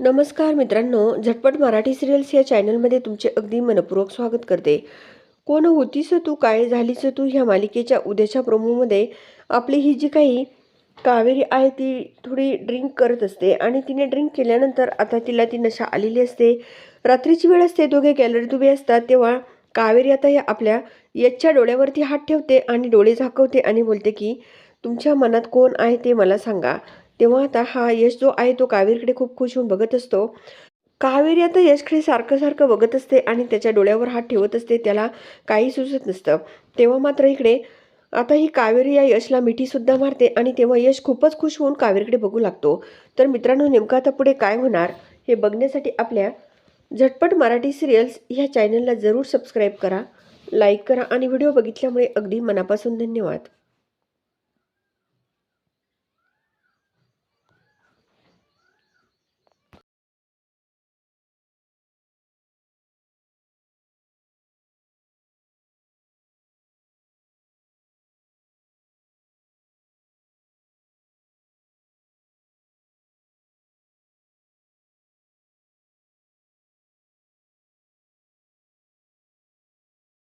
नमस्कार मित्रांनो झटपट मराठी सिरियल्स या चॅनलमध्ये तुमचे अगदी मनपूर्वक स्वागत करते. कोण होतीस तू काय झालीस तू ह्या मालिकेच्या उद्याच्या प्रोमोमध्ये आपली ही जी काही कावेरी आहे ती थोडी ड्रिंक करत असते आणि तिने ड्रिंक केल्यानंतर आता तिला ती नशा आलेली असते. रात्रीची वेळ असते दोघे गॅलरीत उभे असतात तेव्हा कावेरी आता या आपल्या यशच्या डोळ्यावरती हात ठेवते आणि डोळे झाकवते आणि बोलते की तुमच्या मनात कोण आहे ते मला सांगा. तेव्हा आता हा यश जो आहे तो कावेरीकडे खूप खुश होऊन बघत असतो. कावेरी आता यशकडे सारखं सारखं बघत असते आणि त्याच्या डोळ्यावर हात ठेवत असते त्याला काही सुचत नसतं. तेव्हा मात्र इकडे आता ही कावेरी या यशला मिठीसुद्धा मारते आणि तेव्हा यश खूपच खुश होऊन कावेरीकडे बघू लागतो. तर मित्रांनो नेमकं आता पुढे काय होणार हे बघण्यासाठी आपल्या झटपट मराठी सिरियल्स ह्या चॅनलला जरूर सबस्क्राईब करा लाईक करा आणि व्हिडिओ बघितल्यामुळे अगदी मनापासून धन्यवाद.